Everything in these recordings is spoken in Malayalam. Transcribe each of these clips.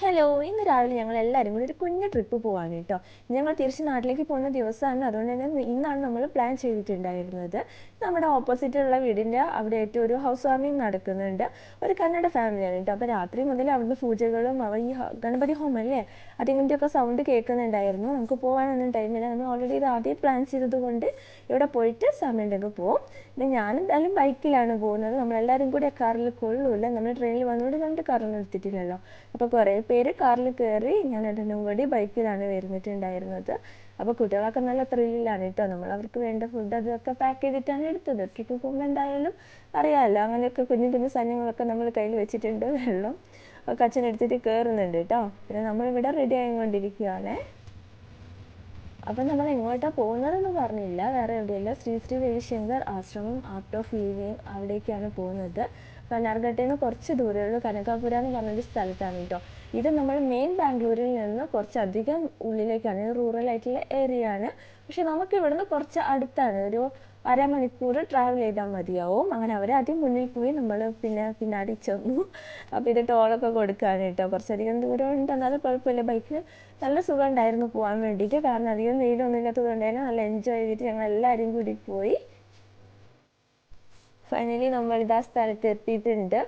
ഹലോ ഇന്ന് രാവിലെ ഞങ്ങൾ എല്ലാവരും കൂടി ഒരു കുഞ്ഞു ട്രിപ്പ് പോവാണ് കേട്ടോ. ഞങ്ങൾ തിരിച്ച് നാട്ടിലേക്ക് പോകുന്ന ദിവസമാണ്. അതുകൊണ്ട് തന്നെ ഇന്നാണ് നമ്മൾ പ്ലാൻ ചെയ്തിട്ടുണ്ടായിരുന്നത്. നമ്മുടെ ഓപ്പോസിറ്റുള്ള വീടിന്റെ അവിടെയായിട്ട് ഒരു ഹൗസ് വാർമിംഗ് നടക്കുന്നുണ്ട്. ഒരു കന്നഡ ഫാമിലിയാണ് കേട്ടോ. അപ്പോൾ രാത്രി മുതൽ അവിടുന്ന് പൂജകളും അവ ഈ ഗണപതി ഹോമം അല്ലേ? അതിന്റെയൊക്കെ സൗണ്ട് കേൾക്കുന്നുണ്ടായിരുന്നു. നമുക്ക് പോകാനൊന്നും ടൈമില്ല നമ്മൾ ഓൾറെഡി ഇത് ആദ്യം പ്ലാൻ ചെയ്തത് കൊണ്ട് ഇവിടെ പോയിട്ട് സമയമുണ്ടെങ്കിൽ പോകും പിന്നെ ഞാൻ എന്തായാലും ബൈക്കിലാണ് പോകുന്നത്. നമ്മളെല്ലാവരും കൂടി കാറിൽ കൊള്ളൂല നമ്മൾ ട്രെയിനിൽ വന്നുകൊണ്ട് നമ്മുടെ കാറൊന്നും എടുത്തിട്ടില്ലല്ലോ. അപ്പോൾ കുറേ പേര് കാറിൽ കയറി ഞാൻ രണ്ടും കൂടി ബൈക്കിലാണ് വരുന്നിട്ടുണ്ടായിരുന്നത്. അപ്പോൾ കുട്ടികളൊക്കെ നല്ല ത്രില്ലിലാണ് കേട്ടോ നമ്മൾ അവർക്ക് വേണ്ട ഫുഡ് അതൊക്കെ പാക്ക് ചെയ്തിട്ടാണ് എടുത്തത്. ട്രിപ്പ് പോകുമ്പോൾ എന്തായാലും അറിയാമല്ലോ അങ്ങനെയൊക്കെ കുഞ്ഞു കുഞ്ഞു സാധനങ്ങളൊക്കെ നമ്മൾ കയ്യിൽ വെച്ചിട്ടുണ്ട്. വെള്ളം ഒക്കെ അച്ഛൻ എടുത്തിട്ട് കയറുന്നുണ്ട് കേട്ടോ പിന്നെ നമ്മളിവിടെ റെഡി ആയിക്കൊണ്ടിരിക്കുകയാണേ അപ്പം നമ്മൾ എങ്ങോട്ടാണ് പോകുന്നതെന്ന് പറഞ്ഞില്ല. വേറെ എവിടെയല്ല. ശ്രീ ശ്രീ രവിശങ്കർ ആശ്രമം ആർട്ട് ഓഫ് ലിവിങ് അവിടേക്കാണ് പോകുന്നത്. നിന്ന് കുറച്ച് ഉള്ളു കനകാപുര എന്ന് പറഞ്ഞൊരു സ്ഥലത്താണ് കേട്ടോ ഇത് നമ്മൾ മെയിൻ ബാംഗ്ലൂരിൽ നിന്ന് കുറച്ചധികം ഉള്ളിലേക്കാണ് റൂറൽ ആയിട്ടുള്ള ഏരിയ ആണ്. പക്ഷെ നമുക്ക് ഇവിടുന്ന് കുറച്ച് അടുത്താണ്. ഒരു അര മണിക്കൂർ ട്രാവൽ ചെയ്താൽ മതിയാവും. അങ്ങനെ അവർ ആദ്യം മുന്നിൽ പോയി നമ്മൾ പിന്നെ പിന്നാടി ചെന്നു. അപ്പോൾ ഇത് ടോളൊക്കെ കൊടുക്കാണ് കേട്ടോ കുറച്ചധികം ദൂരം ഉണ്ട് എന്നാലും കുഴപ്പമില്ല. ബൈക്കിൽ നല്ല സുഖമുണ്ടായിരുന്നു പോകാൻ വേണ്ടിയിട്ട്. കാരണം അധികം വെയിലൊന്നും ഇല്ലാത്തത് കൊണ്ട് തന്നെ നല്ല എൻജോയ് ചെയ്തിട്ട് ഞങ്ങൾ എല്ലാവരും കൂടി പോയി. ഫൈനലി നമ്മൾ ഇതാ സ്ഥലത്ത് എത്തിയിട്ടുണ്ട്.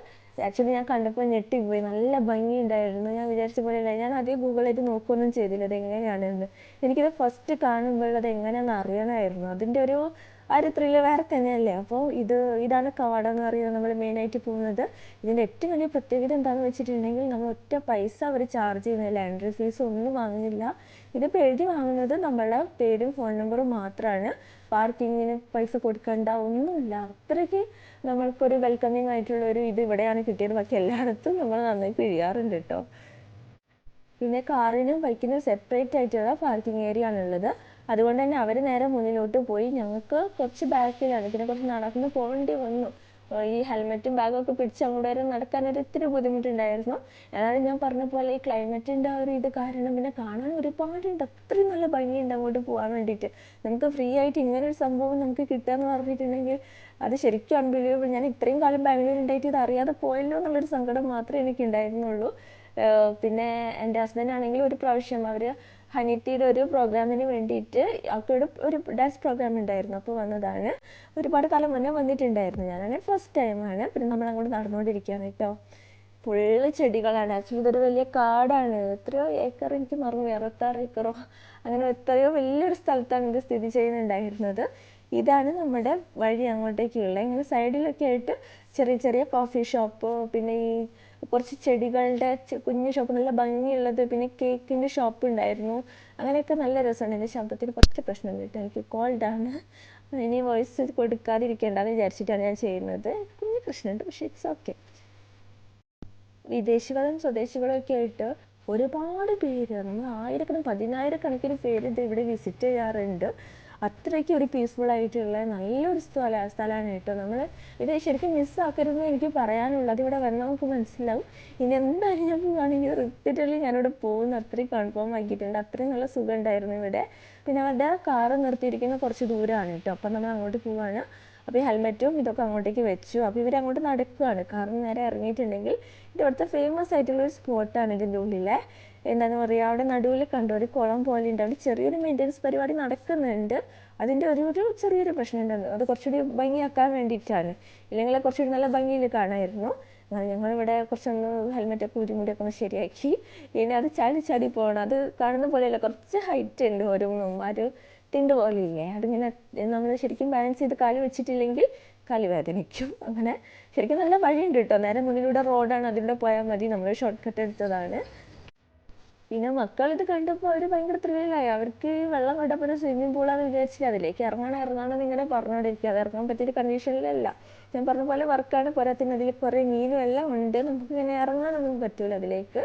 ആക്ച്വലി ഞാൻ കണ്ടപ്പോൾ ഞെട്ടിപ്പോയി. നല്ല ഭംഗിയുണ്ടായിരുന്നു. ഞാൻ വിചാരിച്ച പോലെ അല്ല. ഞാൻ ആദ്യം ഗൂഗിളായിട്ട് നോക്കുകയൊന്നും ചെയ്തില്ല. അത് എങ്ങനെയാണെന്ന്. എനിക്കിത് ഫസ്റ്റ് കാണുമ്പോൾ അത് എങ്ങനെയാണെന്ന് അറിയണമായിരുന്നു. അതിന്റെ ഒരു ആ ഒരു ത്രില്ല് വേറെ തന്നെയല്ലേ? അപ്പോൾ ഇത് ഇതാണ് കവാടം എന്ന് പറയുന്നത് നമ്മൾ മെയിനായിട്ട് പോകുന്നത്. ഇതിന്റെ ഏറ്റവും വലിയ പ്രത്യേകത എന്താണെന്ന് വെച്ചിട്ടുണ്ടെങ്കിൽ നമ്മൾ ഒറ്റ പൈസ അവർ ചാർജ് ചെയ്യുന്നില്ല എൻട്രി ഫീസ് ഒന്നും വാങ്ങുന്നില്ല. ഇതിപ്പോൾ എഴുതി വാങ്ങുന്നത് നമ്മളുടെ പേരും ഫോൺ നമ്പറും മാത്രമാണ് പാർക്കിങ്ങിന് പൈസ കൊടുക്കണ്ട ഒന്നുമില്ല. അത്രയ്ക്ക് നമ്മൾക്കൊരു വെൽക്കമിങ് ആയിട്ടുള്ള ഒരു ഇത് ഇവിടെയാണ് കിട്ടിയത്. ബാക്കി എല്ലായിടത്തും നമ്മൾ നന്നായി പിഴിയാറുണ്ട് കേട്ടോ. പിന്നെ കാറിനും ബൈക്കിനും സെപ്പറേറ്റ് ആയിട്ടുള്ള പാർക്കിംഗ് ഏരിയ ആണുള്ളത്. അതുകൊണ്ട് തന്നെ അവർ നേരെ മുന്നിലോട്ട് പോയി. ഞങ്ങൾക്ക് കുറച്ച് ബാക്കിലാണ് പിന്നെ കുറച്ച് നടന്ന് പോകേണ്ടി വന്നു. ഈ ഹെൽമെറ്റും ബാഗൊക്കെ പിടിച്ച് അങ്ങോട്ട് വരെ നടക്കാൻ ഒരു ഇത്തിരി ബുദ്ധിമുട്ടുണ്ടായിരുന്നു. എന്നാലും ഞാൻ പറഞ്ഞ പോലെ ഈ ക്ലൈമറ്റിന്റെ ആ ഒരു ഇത് കാരണം പിന്നെ കാണാൻ ഒരുപാടുണ്ട്. അത്രയും നല്ല ഭംഗിയുണ്ട് അങ്ങോട്ട് പോകാൻ വേണ്ടിയിട്ട്. നമുക്ക് ഫ്രീ ആയിട്ട് ഇങ്ങനെ ഒരു സംഭവം നമുക്ക് കിട്ടുക എന്ന് പറഞ്ഞിട്ടുണ്ടെങ്കിൽ അത് ശരിക്കും അൺബിലീവബിൾ ഞാൻ ഇത്രയും കാലം ബാംഗ്ലൂർ ഉണ്ടായിട്ട് ഇത് അറിയാതെ പോയല്ലോ എന്നുള്ളൊരു സങ്കടം മാത്രമേ എനിക്ക് ഉണ്ടായിരുന്നുള്ളൂ പിന്നെ എന്റെ ഹസ്ബൻഡ് ആണെങ്കിൽ ഒരു പ്രാവശ്യം അവർ ഹനിറ്റിയുടെ ഒരു പ്രോഗ്രാമിന് വേണ്ടിയിട്ട് അവർക്ക് ഒരു ഡാൻസ് പ്രോഗ്രാം ഉണ്ടായിരുന്നു. അപ്പോൾ വന്നതാണ്. ഒരുപാട് കാലം മുന്നേ വന്നിട്ടുണ്ടായിരുന്നു. ഞാനാണെങ്കിൽ ഫസ്റ്റ് ടൈമാണ് പിന്നെ നമ്മൾ അങ്ങോട്ട് നടന്നുകൊണ്ടിരിക്കുകയാണ് കേട്ടോ. ഫുള്ള് ചെടികളാണ്. ആക്ച്വലി ഇതൊരു വലിയ കാടാണ്. എത്രയോ ഏക്കർ എനിക്ക് മറന്നു അറുപത്താറ് ഏക്കറോ അങ്ങനെ എത്രയോ വലിയൊരു സ്ഥലത്താണ് ഇത് സ്ഥിതി ചെയ്യുന്നുണ്ടായിരുന്നത്. ഇതാണ് നമ്മുടെ വഴി അങ്ങോട്ടേക്കുള്ള. ഇങ്ങനെ സൈഡിലൊക്കെ ആയിട്ട് ചെറിയ ചെറിയ കോഫി ഷോപ്പ് പിന്നെ ഈ കുറച്ച് ചെടികളുടെ കുഞ്ഞു ഷോപ്പ് നല്ല ഭംഗിയുള്ളത് പിന്നെ കേക്കിന്റെ ഷോപ്പ് ഉണ്ടായിരുന്നു. അങ്ങനെയൊക്കെ നല്ല രസമുണ്ട്. എന്റെ ശബ്ദത്തിന് കുറച്ച് പ്രശ്നമുണ്ട് കേട്ടോ. എനിക്ക് കോൾഡാണ് ഇനി വോയിസ് കൊടുക്കാതിരിക്കേണ്ടെന്ന് വിചാരിച്ചിട്ടാണ് ഞാൻ ചെയ്യുന്നത്. കുഞ്ഞു പ്രശ്നമുണ്ട് പക്ഷേ ഇറ്റ്സ് ഓക്കെ വിദേശികളും സ്വദേശികളും ഒക്കെ ആയിട്ട് ഒരുപാട് പേര് നമ്മൾ ആയിരക്കണക്കിന് പതിനായിരക്കണക്കിന് പേര് ഇത് ഇവിടെ വിസിറ്റ് ചെയ്യാറുണ്ട്. അത്രയ്ക്ക് ഒരു പീസ്ഫുൾ ആയിട്ടുള്ള നല്ലൊരു സ്ഥല സ്ഥലമാണ് കേട്ടോ. നമ്മൾ ഇത് ശരിക്കും മിസ്സാക്കരുതെന്ന് എനിക്ക് പറയാനുള്ളത് ഇവിടെ വന്നാൽ നമുക്ക് മനസ്സിലാവും. ഇനി എന്തായാലും ഞാൻ പോവുകയാണെങ്കിൽ റിപ്പീറ്റഡ്ലി ഞാനിവിടെ പോകുന്ന. അത്രയും കൺഫേം ആക്കിയിട്ടുണ്ട്. അത്രയും നല്ല സുഖം ഉണ്ടായിരുന്നു ഇവിടെ. പിന്നെ അവരുടെ കാറ് നിർത്തിയിരിക്കുന്ന കുറച്ച് ദൂരമാണ് കേട്ടോ. അപ്പം നമ്മൾ അങ്ങോട്ട് പോവാണ്. അപ്പോൾ ഈ ഹെൽമെറ്റും ഇതൊക്കെ അങ്ങോട്ടേക്ക് വെച്ചു. അപ്പോൾ ഇവർ അങ്ങോട്ട് നടക്കുകയാണ് കാറിൽ നിന്ന് നേരെ ഇറങ്ങിയിട്ടുണ്ടെങ്കിൽ ഇത് ഇവിടുത്തെ ഫേമസ് ആയിട്ടുള്ള ഒരു സ്പോട്ടാണ് ഇതിന്റെ ഉള്ളിലെ. എന്താന്ന് പറയുക അവിടെ നടുവിൽ കണ്ടു ഒരു കുളം പോലെ ഉണ്ട് അവിടെ ചെറിയൊരു മെയിന്റനൻസ് പരിപാടി നടക്കുന്നുണ്ട്. അതിന്റെ ഒരു ഒരു ചെറിയൊരു പ്രശ്നമുണ്ടെന്ന് അത് കുറച്ചുകൂടി ഭംഗിയാക്കാൻ വേണ്ടിയിട്ടാണ്. ഇല്ലെങ്കിൽ കുറച്ചുകൂടി നല്ല ഭംഗിയിൽ കാണാമായിരുന്നു ഞങ്ങളിവിടെ കുറച്ചൊന്ന് ഹെൽമെറ്റൊക്കെ ഊരിമുടിയൊക്കെ ഒന്ന് ശരിയാക്കി. ഇനി അത് ചാടി ചാടി പോകണം. അത് കാണുന്ന പോലെയല്ല കുറച്ച് ഹൈറ്റ് ഉണ്ട് ഓരോന്നും ആ ഒരു തിണ്ട് ഇല്ലേ അതിങ്ങനെ നമ്മൾ ശരിക്കും ബാലൻസ് ചെയ്ത് കാൽ വെച്ചിട്ടില്ലെങ്കിൽ കാൽ വേദനിക്കും. അങ്ങനെ ശരിക്കും നല്ല വഴിയുണ്ട് കേട്ടോ. നേരെ മുന്നിലൂടെ റോഡാണ് അതിലൂടെ പോയാൽ മതി. നമ്മൾ ഷോർട്ട് കട്ട് എടുത്തതാണ്. പിന്നെ മക്കൾ ഇത് കണ്ടപ്പോൾ അവർ ഭയങ്കര ത്രില്ലായി അവർക്ക് വെള്ളം കണ്ടപ്പോൾ സ്വിമ്മിംഗ് പൂളാന്ന് വിചാരിച്ചില്ല. അതിലേക്ക് ഇറങ്ങണം ഇറങ്ങണം എന്ന് ഇങ്ങനെ പറഞ്ഞുകൊണ്ടിരിക്കുക അത് ഇറങ്ങാൻ പറ്റിയൊരു കണ്ടീഷനിലല്ല ഞാൻ പറഞ്ഞ പോലെ വർക്കാണ് പോരാത്തിന് അതിൽ കുറേ മീനും എല്ലാം ഉണ്ട്. നമുക്ക് ഇങ്ങനെ ഇറങ്ങാനൊന്നും പറ്റൂല അതിലേക്ക്.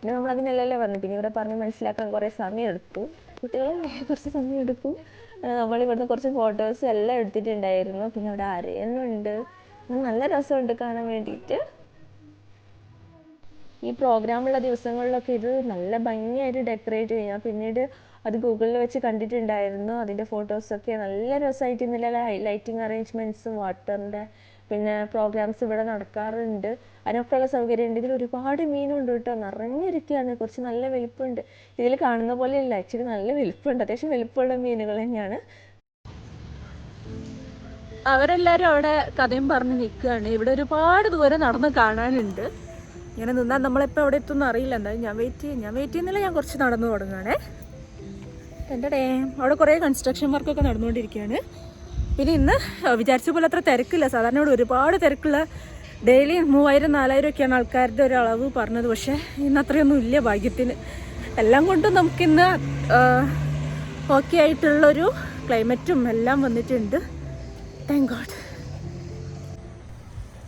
പിന്നെ നമ്മൾ അതിനല്ലല്ലോ പറഞ്ഞു. പിന്നെ ഇവിടെ പറഞ്ഞ് മനസ്സിലാക്കാൻ കുറേ സമയം എടുത്തു കുട്ടികൾ കുറച്ച് സമയം എടുക്കും നമ്മൾ ഇവിടുന്ന് കുറച്ച് ഫോട്ടോസ് എല്ലാം എടുത്തിട്ടുണ്ടായിരുന്നു. പിന്നെ അവിടെ ഉണ്ട് നല്ല രസമുണ്ട് കാണാൻ വേണ്ടിയിട്ട്. ഈ പ്രോഗ്രാമുള്ള ദിവസങ്ങളിലൊക്കെ ഇത് നല്ല ഭംഗിയായിട്ട് ഡെക്കറേറ്റ് ചെയ്യും. ഞാൻ പിന്നീട് അത് ഗൂഗിളിൽ വെച്ച് കണ്ടിട്ടുണ്ടായിരുന്നു. അതിന്റെ ഫോട്ടോസൊക്കെ നല്ല രസമായിട്ട് ഇന്നലെ ലൈറ്റിംഗ് അറേഞ്ച്മെന്റ്സും വാട്ടറിന്റെ പിന്നെ പ്രോഗ്രാംസ് ഇവിടെ നടക്കാറുണ്ട്. അതിനൊക്കെയുള്ള സൗകര്യമുണ്ട് ഇതിൽ ഒരുപാട് മീനുണ്ട് കേട്ടോ. നിറഞ്ഞിരിക്കുകയാണ്. കുറച്ച് നല്ല വലിപ്പമുണ്ട്. ഇതിൽ കാണുന്ന പോലെ പോലെയല്ല. ആക്ച്വലി നല്ല വലിപ്പമുണ്ട്. അത്യാവശ്യം വലിപ്പമുള്ള മീനുകൾ തന്നെയാണ്. അവരെല്ലാരും അവിടെ കഥയും പറഞ്ഞ് നിൽക്കുകയാണ്. ഇവിടെ ഒരുപാട് ദൂരം നടന്ന് കാണാനുണ്ട്. ഇങ്ങനെ നിന്നാൽ നമ്മളിപ്പോൾ എവിടെ എത്തുമെന്ന് അറിയില്ല. എന്തായാലും ഞാൻ വെയിറ്റ് ചെയ്യും ഞാൻ വെയിറ്റ് ചെയ്യുന്നില്ല ഞാൻ കുറച്ച് നടന്നു തുടങ്ങുകയാണേ എന്റെ ഡേ അവിടെ കുറേ കൺസ്ട്രക്ഷൻ വർക്കൊക്കെ നടന്നുകൊണ്ടിരിക്കുകയാണ്. പിന്നെ ഇന്ന് വിചാരിച്ച പോലെ അത്ര തിരക്കില്ല. സാധാരണ ഇവിടെ ഒരുപാട് തിരക്കുള്ള ഡെയിലി മൂവായിരം നാലായിരം ഒക്കെയാണ് ആൾക്കാരുടെ ഒരു അളവ് പറഞ്ഞത്. പക്ഷേ ഇന്ന് അത്രയൊന്നും ഇല്ല ഭാഗ്യത്തിന്. എല്ലാം കൊണ്ടും നമുക്കിന്ന് ഓക്കെ ആയിട്ടുള്ളൊരു ക്ലൈമറ്റും എല്ലാം വന്നിട്ടുണ്ട്. താങ്ക് ഗോഡ്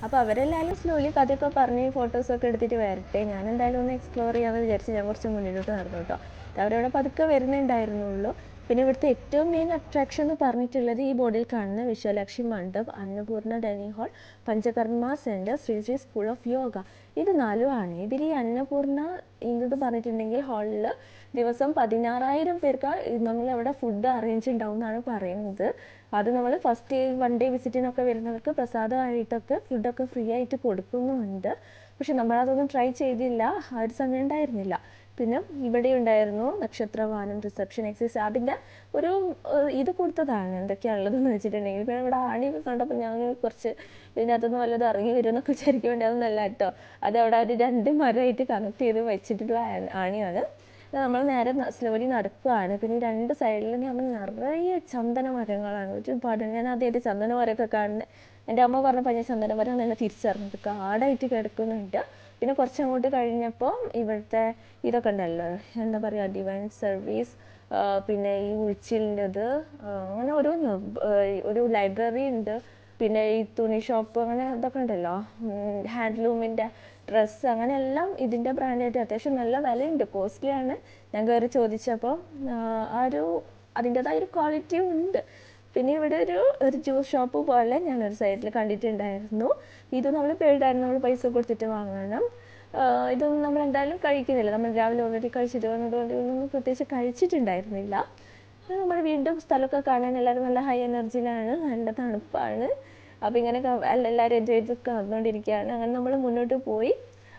അപ്പോൾ അവരെല്ലാവരും സ്ലോലി കഥയൊക്കെ പറഞ്ഞ് ഫോട്ടോസൊക്കെ എടുത്തിട്ട് വരട്ടെ. ഞാൻ എന്തായാലും ഒന്ന് എക്സ്പ്ലോർ ചെയ്യാമെന്ന് വിചാരിച്ച് ഞാൻ കുറച്ച് മുന്നിലോട്ട് നടന്നു കേട്ടോ. അവരവിടെ പതുക്കെ വരുന്നുണ്ടായിരുന്നുള്ളൂ. പിന്നെ ഇവിടുത്തെ ഏറ്റവും മെയിൻ അട്രാക്ഷൻ എന്ന് പറഞ്ഞിട്ടുള്ളത് ഈ ബോർഡിൽ കാണുന്ന Vishwalakshmi Mandap Annapoorna dining hall Panchakarma centre Sri Sri school of yoga ഇത് നാലുമാണ്. ഇതിൽ ഈ അന്നപൂർണ എന്നത് പറഞ്ഞിട്ടുണ്ടെങ്കിൽ ഹാളിൽ ദിവസം പതിനാറായിരം പേർക്ക് നമ്മളവിടെ ഫുഡ് അറേഞ്ച് ഉണ്ടാവും എന്നാണ് പറയുന്നത്. അത് നമ്മൾ ഫസ്റ്റ് വൺ ഡേ വിസിറ്റിനൊക്കെ വരുന്നവർക്ക് പ്രസാദമായിട്ടൊക്കെ ഫുഡൊക്കെ ഫ്രീ ആയിട്ട് കൊടുക്കുന്നുണ്ട് പക്ഷെ നമ്മളതൊന്നും ട്രൈ ചെയ്തില്ല. ആ ഒരു സമയം ഉണ്ടായിരുന്നില്ല. പിന്നെ ഇവിടെ ഉണ്ടായിരുന്നു നക്ഷത്രവാനം റിസപ്ഷൻ എക്സൈസ് അതിന്റെ ഒരു ഇത് കൊടുത്തതാണ്. എന്തൊക്കെയാണുള്ളതെന്ന് വെച്ചിട്ടുണ്ടെങ്കിൽ പിന്നെ ഇവിടെ ആണി കണ്ടപ്പോൾ ഞാൻ കുറച്ച് ഇതിനകത്തുനിന്ന് വല്ലതും ഇറങ്ങി വരുമെന്നൊക്കെ വിചാരിക്കാൻ വേണ്ടി അതൊന്നല്ല കേട്ടോ അവിടെ ഒരു രണ്ട് മരമായിട്ട് കണക്ട് ചെയ്ത് വെച്ചിട്ടുള്ള ആണിയാണ്. നമ്മൾ നേരെ സ്ലോലി നടക്കുകയാണ്. പിന്നെ രണ്ട് സൈഡിൽ നമ്മൾ നിറയെ ചന്ദന മരങ്ങളാണ്. ഒരുപാട് ഞാൻ ആദ്യമായിട്ട് ചന്ദന മരമൊക്കെ കാണുന്നത് എന്റെ അമ്മ പറഞ്ഞപ്പോൾ ഞാൻ ചന്ദന മരം തന്നെ തിരിച്ചറിഞ്ഞത്. കാടായിട്ട് കിടക്കുന്നുണ്ട്. പിന്നെ കുറച്ചങ്ങോട്ട് കഴിഞ്ഞപ്പോൾ ഇവിടുത്തെ ഇതൊക്കെ ഉണ്ടല്ലോ എന്താ പറയുക ഡിവൈൻ സർവീസ് പിന്നെ ഈ ഉഴിച്ചിലിന്റെത് അങ്ങനെ ഒരു ഒരു ലൈബ്രറി ഉണ്ട്. പിന്നെ ഈ തുണി ഷോപ്പ് അങ്ങനെ ഇതൊക്കെ ഉണ്ടല്ലോ. ഹാൻഡ്ലൂമിന്റെ ഡ്രസ്സ് അങ്ങനെ എല്ലാം ഇതിന്റെ ബ്രാൻഡായിട്ട് അത്യാവശ്യം നല്ല വിലയുണ്ട് കോസ്റ്റ്ലിയാണ് ഞാൻ കയറി ചോദിച്ചപ്പോൾ ആ ഒരു അതിന്റെതായ ഒരു ക്വാളിറ്റിയും ഉണ്ട്. പിന്നെ ഇവിടെ ഒരു ഒരു ജ്യൂസ് ഷോപ്പ് പോലെ ഞാൻ ഞാനൊരു സൈഡിൽ കണ്ടിട്ടുണ്ടായിരുന്നു. ഇത് നമ്മൾ പേടായിരുന്നു നമ്മൾ പൈസ കൊടുത്തിട്ട് വാങ്ങണം. ഇതൊന്നും നമ്മൾ എന്തായാലും കഴിക്കുന്നില്ല. നമ്മൾ രാവിലെ ഓൾറെഡി കഴിച്ചിട്ട് വന്നതുകൊണ്ട് ഇതൊന്നും പ്രത്യേകിച്ച് കഴിച്ചിട്ടുണ്ടായിരുന്നില്ല. നമ്മൾ വീണ്ടും സ്ഥലമൊക്കെ കാണാൻ എല്ലാവരും നല്ല ഹൈ എനർജിയിലാണ് നല്ല തണുപ്പാണ്. അപ്പോൾ ഇങ്ങനെ എല്ലാവരും എൻജോയ് ചെയ്ത് നടന്നുകൊണ്ടിരിക്കുകയാണ് അങ്ങനെ നമ്മൾ മുന്നോട്ട് പോയി.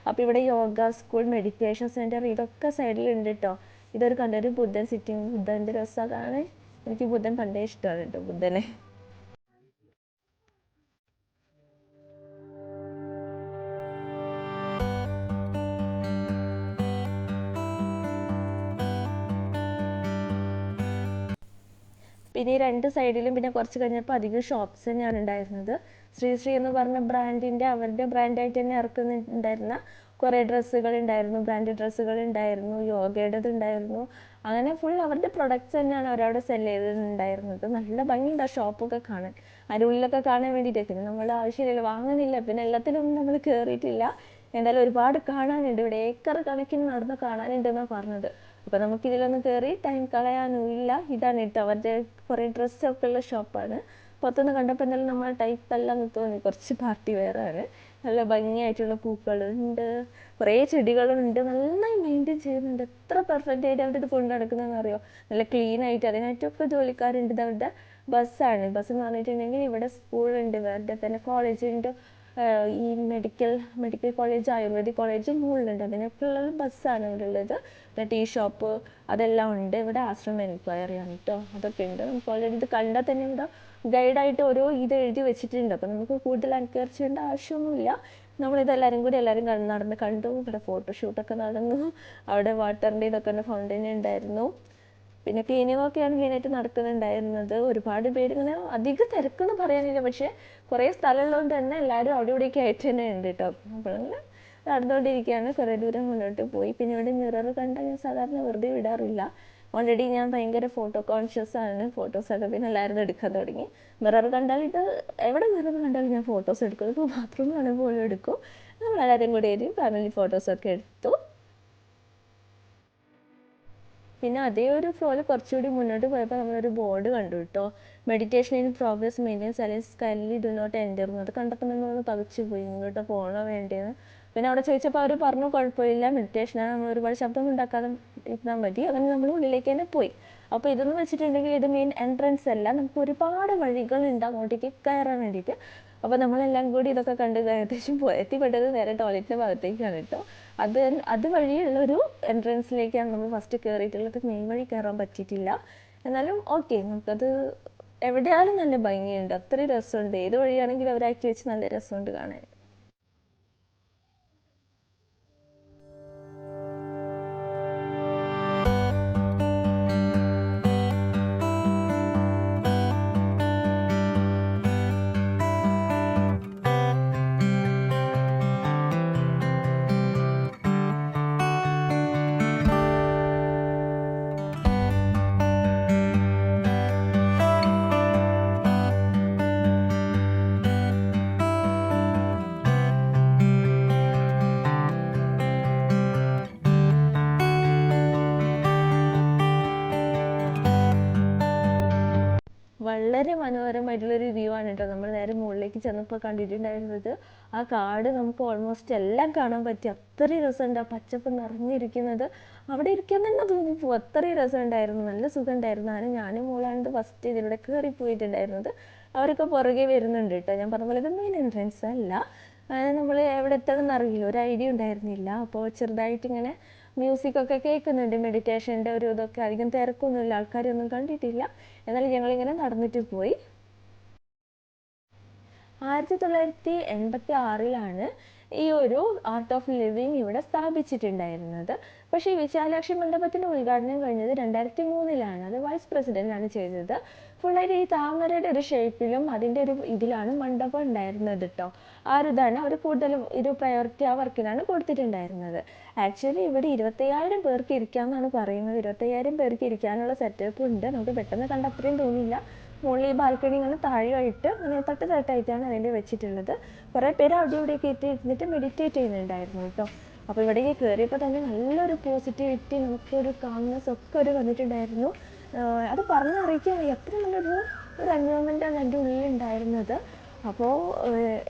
അപ്പോൾ ഇവിടെ യോഗ സ്കൂൾ മെഡിറ്റേഷൻ സെന്റർ ഇതൊക്കെ സൈഡിലുണ്ട് കേട്ടോ ഇതൊരു കണ്ടൊരു ബുദ്ധൻ സിറ്റിംഗ് ബുദ്ധന്റെ രസമാണ് എനിക്ക് ബുദ്ധൻ പണ്ടേ ഇഷ്ടമാണ് കേട്ടോ ബുദ്ധനെ പിന്നെ ഈ രണ്ട് സൈഡിലും പിന്നെ കുറച്ച് കഴിഞ്ഞപ്പോൾ അധികം ഷോപ്സ് തന്നെയാണ് ഉണ്ടായിരുന്നത്. ശ്രീശ്രീ ശ്രീ എന്ന് പറഞ്ഞ ബ്രാൻഡിന്റെ അവരുടെ ബ്രാൻഡായിട്ട് തന്നെ ഇറക്കുന്നുണ്ടായിരുന്ന കുറേ ഡ്രസ്സുകൾ ഉണ്ടായിരുന്നു. ബ്രാൻഡ് ഡ്രസ്സുകൾ ഉണ്ടായിരുന്നു യോഗയുടേത് ഉണ്ടായിരുന്നു. അങ്ങനെ ഫുൾ അവരുടെ പ്രൊഡക്റ്റ്സ് തന്നെയാണ് അവരവിടെ സെൽ ചെയ്തിട്ടുണ്ടായിരുന്നത്. നല്ല ഭംഗിയുണ്ട് ആ ഷോപ്പൊക്കെ കാണാൻ. അതിന്റെ ഉള്ളിലൊക്കെ കാണാൻ വേണ്ടിയിട്ട്. പിന്നെ നമ്മൾ ആവശ്യമില്ലല്ലോ വാങ്ങുന്നില്ല. പിന്നെ എല്ലാത്തിലും നമ്മൾ കയറിയിട്ടില്ല എന്തായാലും ഒരുപാട് കാണാനുണ്ട്. ഇവിടെ ഏക്കർ കണക്കിന് നടന്ന് കാണാനുണ്ടെന്നാണ് പറഞ്ഞത്. അപ്പോൾ നമുക്ക് ഇതിലൊന്ന് കയറി ടൈം കളയാനില്ല ഇതാണ് കേട്ടോ അവരുടെ കുറേ ഡ്രസ്സൊക്കെ ഉള്ള ഷോപ്പാണ് പുറത്തുനിന്ന് കണ്ടപ്പോൾ എന്തായാലും നമ്മൾ ടൈപ്പ് അല്ല എന്ന് തോന്നി. കുറച്ച് പാർട്ടി വെയറാണ് നല്ല ഭംഗിയായിട്ടുള്ള പൂക്കളുണ്ട്. കുറേ ചെടികളുണ്ട്. നന്നായി മെയിന്റെയിൻ ചെയ്യുന്നുണ്ട്. എത്ര പെർഫെക്റ്റ് ആയിട്ട് അവരിത് കൊണ്ട് നടക്കുന്നതെന്ന് അറിയോ? നല്ല ക്ലീൻ ആയിട്ട് അതിനായിട്ടൊക്കെ ജോലിക്കാരുണ്ട്. അവരുടെ ബസ്സാണ് ബസ് എന്ന് പറഞ്ഞിട്ടുണ്ടെങ്കിൽ ഇവിടെ സ്കൂളുണ്ട്. വേറെ തന്നെ കോളേജ് ഉണ്ട്. ആഹ് ഈ medical medical college ayurvedic college മുകളിലുണ്ട്. അതിനൊക്കെയുള്ള ബസ്സാണ് ഇവിടെ ഉള്ളത് പിന്നെ ടീ ഷോപ്പ് അതെല്ലാം ഉണ്ട്. ഇവിടെ ആശ്രമം എൻക്വയറി ആണ് കേട്ടോ അതൊക്കെ ഉണ്ട്. നമുക്ക് ഓൾറെഡി ഇത് കണ്ടാൽ തന്നെ ഇവിടെ ഗൈഡായിട്ട് ഓരോ ഇത് എഴുതി വെച്ചിട്ടുണ്ട്. അപ്പം നമുക്ക് കൂടുതൽ അനുകരിച്ചേണ്ട ആവശ്യമൊന്നുമില്ല. നമ്മളിതെല്ലാവരും കൂടി എല്ലാവരും കണ്ട് നടന്ന് കണ്ടു. ഇവിടെ ഫോട്ടോഷൂട്ടൊക്കെ നടന്നു. അവിടെ വാട്ടറിന്റെ ഇതൊക്കെ ഉണ്ട് ഫൗണ്ടൈൻ ഉണ്ടായിരുന്നു പിന്നെ ക്ലീനിങ് ഒക്കെയാണ് മെയിനായിട്ട് നടക്കുന്നുണ്ടായിരുന്നത്. ഒരുപാട് പേര് ഇങ്ങനെ അധികം തിരക്കെന്ന് പറയാനില്ല. പക്ഷേ കുറേ സ്ഥലമുള്ളതുകൊണ്ട് തന്നെ എല്ലാവരും അവിടെ ഇവിടെയൊക്കെ ആയിട്ട് തന്നെ ഉണ്ട് കേട്ടോ. അപ്പോൾ അങ്ങനെ നടന്നുകൊണ്ടിരിക്കുകയാണ്. കുറേ ദൂരം മുന്നോട്ട് പോയി. പിന്നെ ഇവിടെ മിറർ കണ്ടാൽ ഞാൻ സാധാരണ വെറുതെ വിടാറില്ല. ഓൾറെഡി ഞാൻ ഭയങ്കര ഫോട്ടോ കോൺഷ്യസ് ആണ് ഫോട്ടോസൊക്കെ പിന്നെ എല്ലാവരും എടുക്കാൻ തുടങ്ങി. മിറർ കണ്ടാൽ ഇത് എവിടെ മിറർ കണ്ടാലും ഞാൻ ഫോട്ടോസ് എടുക്കും. ഇപ്പോൾ ബാത്റൂമിലാണ് പോലും എടുക്കും. നമ്മളെല്ലാവരും കൂടി ഒരു ഫാമിലി ഫോട്ടോസൊക്കെ എടുത്തു. പിന്നെ അതേ ഒരു ഫ്ലോയിൽ കുറച്ചുകൂടി മുന്നോട്ട് പോയപ്പോൾ നമ്മളൊരു ബോർഡ് കണ്ടു കേട്ടോ മെഡിറ്റേഷൻ ഇൻ പ്രോഗ്രസ് മെയിന്റെയിൻസ് അല്ലെങ്കിൽ കൈൻഡ്ലി ഡു നോട്ട് എന്റർ അത് കണ്ടപ്പോൾ നമ്മളൊന്ന് പകച്ചു പോയി. ഇങ്ങോട്ട് പോകണോ വേണ്ടേന്ന് പിന്നെ അവിടെ ചോദിച്ചപ്പോൾ അവർ പറഞ്ഞു കുഴപ്പമില്ല മെഡിറ്റേഷനാണ് നമ്മൾ ഒരുപാട് ശബ്ദം ഉണ്ടാക്കാതെ ഇരുന്നാൽ മതി. അങ്ങനെ നമ്മൾ ഉള്ളിലേക്ക് തന്നെ പോയി. അപ്പോൾ ഇതെന്ന് വെച്ചിട്ടുണ്ടെങ്കിൽ ഇത് മെയിൻ എൻട്രൻസ് അല്ല. നമുക്ക് ഒരുപാട് വഴികൾ ഉണ്ട് അങ്ങോട്ടേക്ക് കയറാൻ വേണ്ടിയിട്ട്. അപ്പോൾ നമ്മളെല്ലാം കൂടി ഇതൊക്കെ കണ്ട് ഏകദേശം എത്തിപ്പെട്ടത് നേരെ ടോയ്ലറ്റിന്റെ ഭാഗത്തേക്കാണ് കേട്ടോ. അത് അത് വഴിയുള്ളൊരു എൻട്രൻസിലേക്കാണ് നമ്മൾ ഫസ്റ്റ് കയറിയിട്ടുള്ളത് മെയിൻ വഴി കയറാൻ പറ്റിയിട്ടില്ല. എന്നാലും ഓക്കെ നമുക്കത് എവിടെയാലും നല്ല ഭംഗിയുണ്ട്. അത്രയും രസമുണ്ട്. ഏത് വഴിയാണെങ്കിലും അവരാക്കി വെച്ച് നല്ല രസമുണ്ട് കാണാൻ. ചെന്നപ്പോൾ കണ്ടിട്ടുണ്ടായിരുന്നത് ആ കാട് നമുക്ക് ഓൾമോസ്റ്റ് എല്ലാം കാണാൻ പറ്റി. അത്രയും രസമുണ്ട് ആ പച്ചപ്പ് നിറഞ്ഞിരിക്കുന്നത്. അവിടെ ഇരിക്കാൻ തന്നെ തോന്നിപ്പോവും അത്രയും രസമുണ്ടായിരുന്നു. നല്ല സുഖമുണ്ടായിരുന്നു. അങ്ങനെ ഞാനും മോളാണ്ട് ഫസ്റ്റ് ഇതിലൂടെ കയറി പോയിട്ടുണ്ടായിരുന്നത് അവരൊക്കെ പുറകെ വരുന്നുണ്ട് കേട്ടോ. ഞാൻ പറഞ്ഞ പോലെ ഇത് മെയിൻ എൻട്രൻസ് അല്ല. നമ്മൾ എവിടെ എത്തണമെന്ന് അറിയില്ല. ഒരു ഐഡിയ ഉണ്ടായിരുന്നില്ല. അപ്പോൾ ചെറുതായിട്ട് ഇങ്ങനെ മ്യൂസിക് ഒക്കെ കേൾക്കുന്നുണ്ട്. മെഡിറ്റേഷന്റെ ഒരു ഇതൊക്കെ. അധികം തിരക്കൊന്നുമില്ല. ആൾക്കാരൊന്നും കണ്ടിട്ടില്ല. എന്നാലും ഞങ്ങളിങ്ങനെ നടന്നിട്ട് പോയി. ആയിരത്തി തൊള്ളായിരത്തി എൺപത്തി ആറിലാണ് ഈ ഒരു ആർട്ട് ഓഫ് ലിവിങ് ഇവിടെ സ്ഥാപിച്ചിട്ടുണ്ടായിരുന്നത്. പക്ഷേ ഈ വിശാലാക്ഷി മണ്ഡപത്തിന്റെ ഉദ്ഘാടനം കഴിഞ്ഞത് രണ്ടായിരത്തി മൂന്നിലാണ് അത് വൈസ് ആണ് ചെയ്തത്. ഫുള്ളായിട്ട് ഈ താമരയുടെ ഒരു ഷേപ്പിലും അതിന്റെ ഒരു ഇതിലാണ് മണ്ഡപം ഉണ്ടായിരുന്നത് കേട്ടോ ആ ഒരു ഇതാണ് അവർ കൂടുതലും ഒരു പ്രയോറിറ്റി ആ വർക്കിനാണ് കൊടുത്തിട്ടുണ്ടായിരുന്നത്. ആക്ച്വലി ഇവിടെ ഇരുപത്തയ്യായിരം പേർക്ക് ഇരിക്കാമെന്നാണ് പറയുന്നത്. ഇരുപത്തയ്യായിരം പേർക്ക് ഇരിക്കാനുള്ള സെറ്റപ്പ് ഉണ്ട്. നമുക്ക് പെട്ടെന്ന് കണ്ട അത്രയും തോന്നില്ല മുകളിൽ ഈ ബാൽക്കണി ഇങ്ങനെ താഴെയായിട്ട് ഇങ്ങനെ തട്ട് തട്ടായിട്ടാണ് അതിന്റെ വെച്ചിട്ടുള്ളത്. കുറേ പേര് അവിടെ ഇവിടെയൊക്കെ ഇട്ട് ഇരുന്നിട്ട് മെഡിറ്റേറ്റ് ചെയ്യുന്നുണ്ടായിരുന്നു കേട്ടോ. അപ്പോൾ ഇവിടേക്ക് കയറിയപ്പോൾ തന്നെ നല്ലൊരു പോസിറ്റിവിറ്റി നമുക്കൊരു കാംനെസ് ഒക്കെ ഒരു വന്നിട്ടുണ്ടായിരുന്നു. അത് പറഞ്ഞറിയിക്കാൻ അത്ര നല്ലൊരു ഒരു എൻവയോൺമെന്റാണ് എന്റെ ഉള്ളിൽ ഉണ്ടായിരുന്നത്. അപ്പോൾ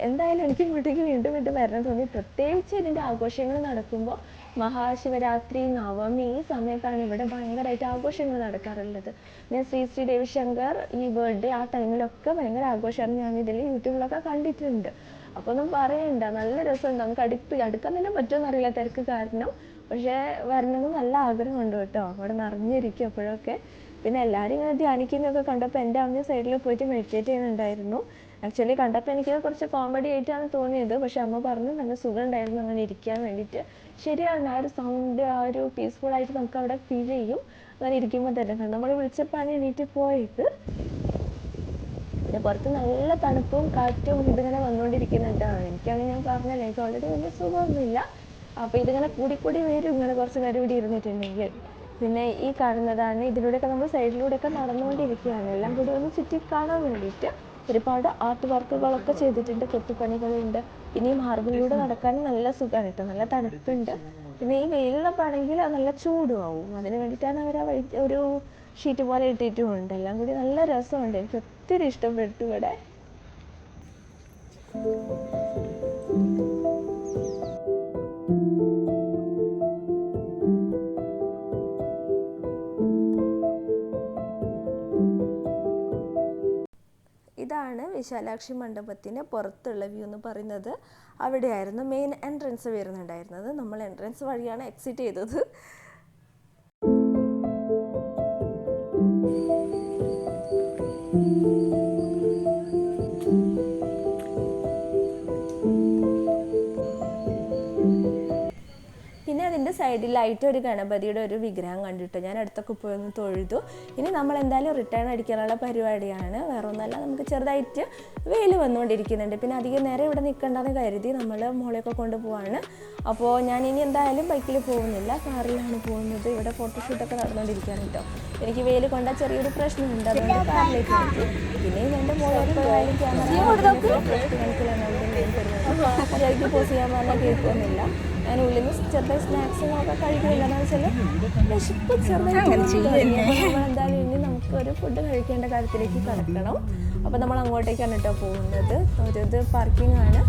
എന്തായാലും എനിക്ക് ഇങ്ങോട്ടേക്ക് വീണ്ടും വീണ്ടും വരണം തോന്നി. പ്രത്യേകിച്ച് ഇതിന്റെ ആഘോഷങ്ങൾ നടക്കുമ്പോൾ മഹാശിവരാത്രി നവമി ഈ സമയത്താണ് ഇവിടെ ഭയങ്കരമായിട്ട് ആഘോഷങ്ങൾ നടക്കാറുള്ളത്. ഞാൻ ശ്രീ ശ്രീ രവിശങ്കർ ഈ ബർത്ത്ഡേ ആ ടൈമിലൊക്കെ ഭയങ്കര ആഘോഷമാണ്. ഞാൻ ഇതിൽ യൂട്യൂബിലൊക്കെ കണ്ടിട്ടുണ്ട്. അപ്പോൾ ഒന്നും പറയണ്ട നല്ല രസമുണ്ട്. നമുക്ക് അടുപ്പ് അടുക്കാൻ തന്നെ പറ്റുമെന്നറിയില്ല തിരക്ക് കാരണം. പക്ഷേ വരണമെന്ന് നല്ല ആഗ്രഹമുണ്ട് കേട്ടോ. അവിടെ നിറഞ്ഞിരിക്കും അപ്പോഴൊക്കെ. പിന്നെ എല്ലാവരും ഇങ്ങനെ ധ്യാനിക്കുന്നതൊക്കെ കണ്ടപ്പോൾ എന്റെ അമ്മ സൈഡിൽ പോയിട്ട് മെഡിറ്റേറ്റ് ചെയ്യുന്നുണ്ടായിരുന്നു. ആക്ച്വലി കണ്ടപ്പോൾ എനിക്ക് കുറച്ച് കോമഡി ആയിട്ടാണ് തോന്നിയത്. പക്ഷെ അമ്മ പറഞ്ഞു നല്ല സുഖം ഉണ്ടായിരുന്നു അങ്ങനെ ഇരിക്കാൻ വേണ്ടിയിട്ട്. ശരിയാണ് ആ ഒരു സൗണ്ട് ആ ഒരു പീസ്ഫുൾ ആയിട്ട് നമുക്ക് അവിടെ ഫീൽ ചെയ്യും. അങ്ങനെ ഇരിക്കുമ്പോൾ തന്നെ കാരണം നമ്മൾ വിളിച്ചപ്പോഴാണ് എണീറ്റ് പോയത്. പിന്നെ പുറത്ത് നല്ല തണുപ്പും കാറ്റും ഇതിങ്ങനെ വന്നുകൊണ്ടിരിക്കുന്നുണ്ടാണ് എനിക്കങ്ങനെ ഞാൻ പറഞ്ഞല്ലോ എനിക്ക് ഓൾറെഡി വലിയ സുഖമൊന്നുമില്ല. അപ്പോൾ ഇതിങ്ങനെ കൂടി കൂടി വരും ഇങ്ങനെ കുറച്ച് നേരം ഇവിടെ ഇരുന്നിട്ടുണ്ടെങ്കിൽ. പിന്നെ ഈ കാണുന്നതാണ് ഇതിലൂടെയൊക്കെ നമ്മൾ സൈഡിലൂടെയൊക്കെ നടന്നുകൊണ്ടിരിക്കുകയാണ്. എല്ലാം കൂടി ഒന്ന് ചുറ്റി കാണാൻ വേണ്ടിയിട്ട്. ഒരുപാട് ആർട്ട് വർക്കുകളൊക്കെ ചെയ്തിട്ടുണ്ട് കൊത്തുപണികളുണ്ട് പിന്നെ ഈ മാർബിളിലൂടെ നടക്കാൻ നല്ല സുഖമാണ് കേട്ടോ. നല്ല തണുപ്പുണ്ട്. പിന്നെ ഈ വെയിലുള്ളപ്പാണെങ്കിൽ അത് നല്ല ആവും അതിന് വേണ്ടിയിട്ടാണ് അവർ ആ വഴി ഒരു ഷീറ്റ് പോലെ ഇട്ടിട്ടുമുണ്ട്. എല്ലാം കൂടി നല്ല രസമുണ്ട്. എനിക്ക് ഒത്തിരി ഇഷ്ടപ്പെട്ടു ഇവിടെ. വിശാലാക്ഷി മണ്ഡപത്തിന് പുറത്തുള്ള വ്യൂ എന്ന് പറയുന്നത് അവിടെയായിരുന്നു. മെയിൻ എൻട്രൻസ് വരുന്നുണ്ടായിരുന്നത്. നമ്മൾ എൻട്രൻസ് വഴിയാണ് എക്സിറ്റ് ചെയ്തത്. സൈഡിലായിട്ട് ഒരു ഗണപതിയുടെ ഒരു വിഗ്രഹം കണ്ടിട്ട് ഞാൻ അടുത്തൊക്കെ പോയി ഒന്ന് തൊഴുതു. ഇനി നമ്മൾ എന്തായാലും റിട്ടേൺ അടിക്കാനുള്ള പരിപാടിയാണ്. വേറെ ഒന്നല്ല നമുക്ക് ചെറുതായിട്ട് വെയിൽ വന്നുകൊണ്ടിരിക്കുന്നുണ്ട്. പിന്നെ അധികം നേരം ഇവിടെ നിൽക്കേണ്ടെന്ന് കരുതി നമ്മൾ മോളെയൊക്കെ കൊണ്ടുപോവാണ് അപ്പോൾ ഞാൻ ഇനി എന്തായാലും ബൈക്കിൽ പോകുന്നില്ല. കാറിലാണ് പോകുന്നത്. ഇവിടെ ഫോട്ടോഷൂട്ടൊക്കെ നടന്നുകൊണ്ടിരിക്കുകയാണ് കേട്ടോ എനിക്ക് വെയിൽ കൊണ്ടാൽ ചെറിയൊരു പ്രശ്നമുണ്ട്. അതുകൊണ്ട് കാറിലേക്ക് നോക്കി പിന്നെ എന്റെ മോളൊക്കെ ആയാലും ക്യാമറ കണക്കിലാണ് അവിടെ മെയിൻ പരിപാടി ചെയ്യാൻ പറഞ്ഞാൽ കേൾക്കുന്നില്ല ഞാൻ ഉള്ളിൽ നിന്ന് ചെറുതായി സ്നാക്സും ഒക്കെ കഴിക്കുന്നില്ല എന്ന് വെച്ചാൽ വിശപ്പ് ചെറുതായി നമ്മൾ എന്തായാലും ഇനി നമുക്ക് ഒരു ഫുഡ് കഴിക്കേണ്ട കാര്യത്തിലേക്ക് കടക്കണം. അപ്പോൾ നമ്മൾ അങ്ങോട്ടേക്കാണ് കേട്ടോ പോകുന്നത്. ഒരു ഇത് പാർക്കിംഗ് ആണ്.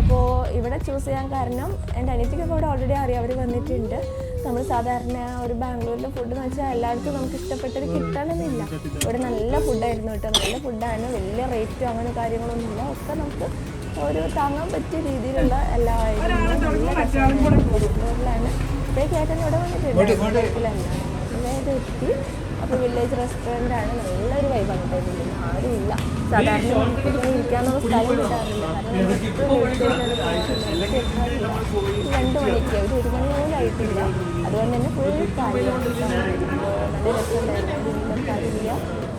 അപ്പോൾ ഇവിടെ ചൂസ് ചെയ്യാൻ കാരണം എന്റെ അനിയത്തിക്കൊക്കെ ഇവിടെ ഓൾറെഡി അറിയാം. അവർ വന്നിട്ടുണ്ട്. നമ്മൾ സാധാരണ ഒരു ബാംഗ്ലൂരിലെ ഫുഡ് എന്ന് വെച്ചാൽ എല്ലാവർക്കും നമുക്ക് ഇഷ്ടപ്പെട്ടത് കിട്ടണമെന്നില്ല. ഇവിടെ നല്ല ഫുഡായിരുന്നു കേട്ടോ നല്ല ഫുഡാണ് വലിയ റേറ്റും അങ്ങനെ കാര്യങ്ങളൊന്നുമില്ല ഒക്കെ നമുക്ക് ഒരു താങ്ങാൻ പറ്റിയ രീതിയിലുള്ള എല്ലാ രസമാണ് ബാംഗ്ലൂരിലാണ് ഇപ്പോഴേക്കേട്ടൻ ഇവിടെ വന്നിട്ടുണ്ട് അതായത് എത്തി. അപ്പോൾ വില്ലേജ് റെസ്റ്റോറന്റ് ആണ്. നല്ലൊരു വൈബാണ് കേട്ടോ ആരും ഇല്ല. സാധാരണ ഇരിക്കാനുള്ള സ്ഥലം കിട്ടാറില്ല രണ്ട് മണിക്ക് ഒരു ഒരു മണി പോലും ആയിട്ടില്ല. അതുകൊണ്ട് തന്നെ ഫുൾ കാര്യം നല്ല രസമുണ്ടായിരുന്നു. കാര്യമില്ല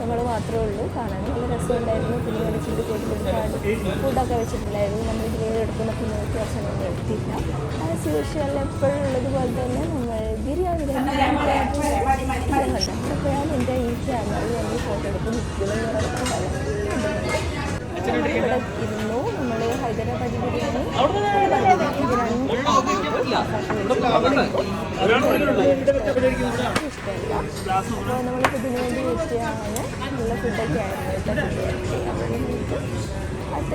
നമ്മൾ മാത്രമേ ഉള്ളൂ. കാണാൻ നല്ല രസമുണ്ടായിരുന്നു. പിന്നെ കൂടുതൽ ഒരുപാട് ഫുഡൊക്കെ വെച്ചിട്ടുണ്ടായിരുന്നു. നമ്മൾ ഇതിലേക്ക് എടുക്കുന്ന പിന്നെ വ്യത്യാസമൊന്നും എടുത്തില്ല. ആ യൂഷ്വൽ എപ്പോഴും ഉള്ളതുപോലെ തന്നെ നമ്മൾ ബിരിയാണി അപ്പോഴാണ് എന്റെ ഈ ക്യാമറയിൽ നമ്മൾ ഫോട്ടോ എടുത്ത് നിൽക്കുന്നത് ഇവിടെ ഹൈദരാബാദി ബിരിയാണി ഇഷ്ടമല്ല നമ്മളിപ്പോൾ ഇതിനു വേണ്ടി വെയിറ്റ് ചെയ്യാൻ നല്ല ഫുഡൊക്കെ ആയിരുന്നു അടുത്ത